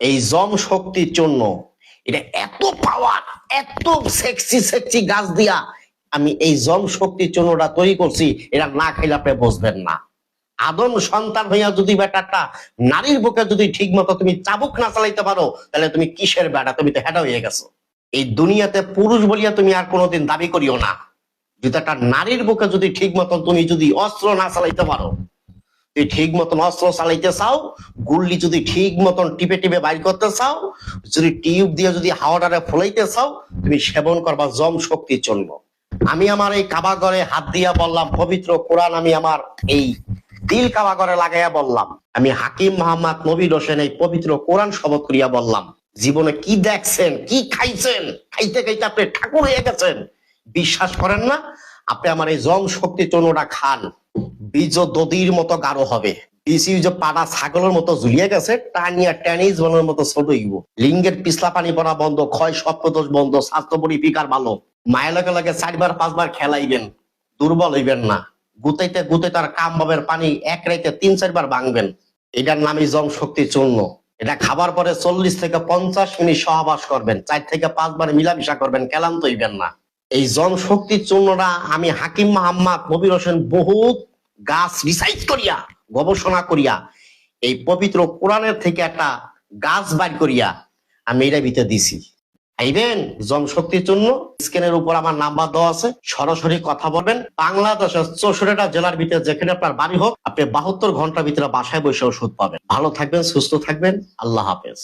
এই জম শক্তির জন্য এটা এত পাওয়ার এত সেক্সি সেক্সি গাছ দিয়া আমি এই জম শক্তির জন্যটা তৈরি করছি, এটা না খাইলে আপনি বুঝবেন না। আদম সন্তান হইয়া যদি বেটাটা নারীর বুকে যদি ঠিক মতো তুমি চাবুক না চালাইতে পারো, তাহলে তুমি কিসের বেটা? তুমি তো হেডা হয়ে গেছো। এই দুনিয়াতে পুরুষ বলিয়া তুমি আর কোনোদিন দাবি করিও না। যদি একটা নারীর বুকে যদি ঠিক মতন তুমি যদি অস্ত্র না চালাইতে পারো তুই ঠিক মতন অস্ত্র চালাইতে চাও, গুল্লি যদি ঠিক মতন টিপে টিপে বাইর করতে চাও, যদি টিউব দিয়ে যদি হাওয়াটারে ফলাইতে চাও, তুমি সেবন করবা, জম শক্তির জন্য আমি আমার এই কাবাগরে হাত দিয়া বললাম, পবিত্র কোরআন আমি আমার এই দিল কাবাগরে লাগাইয়া বললাম। আমি হাকিম মোহাম্মদ নবীর হোসেন এই পবিত্র কোরআন শপথ করিয়া বললাম, জীবনে কি দেখছেন, কি খাইছেন? খাইতে খাইতে আপনি ঠাকুর হয়ে গেছেন। বিশ্বাস করেন না, আপনি আমার এই জং শক্তি চনোটা খান। বীজ দদির মতো গাঢ় হবে। বিসি যে পাড়া ছাগলের মতো ঝুলিয়ে গেছে, টানিয়া টেনিস বনের মতো ছোট হইব। লিঙ্গের পিছলা পানি পড়া বন্ধ, ক্ষয় সপ্তদোষ বন্ধ, স্বাস্থ্য পরিফিকার ভালো। মায়ের লগে লগে চারবার, পাঁচবার খেলাইবেন, দুর্বল হইবেন না। গুতাইতে গুতাইতে আর কাম বাবের পানি এক রাইতে তিন, চারবার ভাঙবেন। এটার নামই জম শক্তি চূর্ণ। এটা খাবার পরে চল্লিশ থেকে পঞ্চাশ মিনিট সহবাস করবেন, চার থেকে পাঁচবার মিলামিশা করবেন, ক্লান্ত হইবেন না। এই জন শক্তি চূর্ণটা আমি হাকিম মোহাম্মদ নবীর হোসেন বহুত গাছ রিসাইজ করিয়া, গবেষণা করিয়া, এই পবিত্র কোরআনের থেকে একটা গাছ বাইর করিয়া আমি এটা ভিতরে দিছি। আইবেন, জনশক্তির জন্য স্ক্রিনের উপর আমার নাম্বার দেওয়া আছে, সরাসরি কথা বলবেন। বাংলাদেশের চৌষট্টিটা জেলার ভিতরে যেখানে আপনার বাড়ি হোক, আপনি বাহাত্তর ঘণ্টার ভিতরে বাসায় বসে ওষুধ পাবেন। ভালো থাকবেন, সুস্থ থাকবেন। আল্লাহ হাফেজ।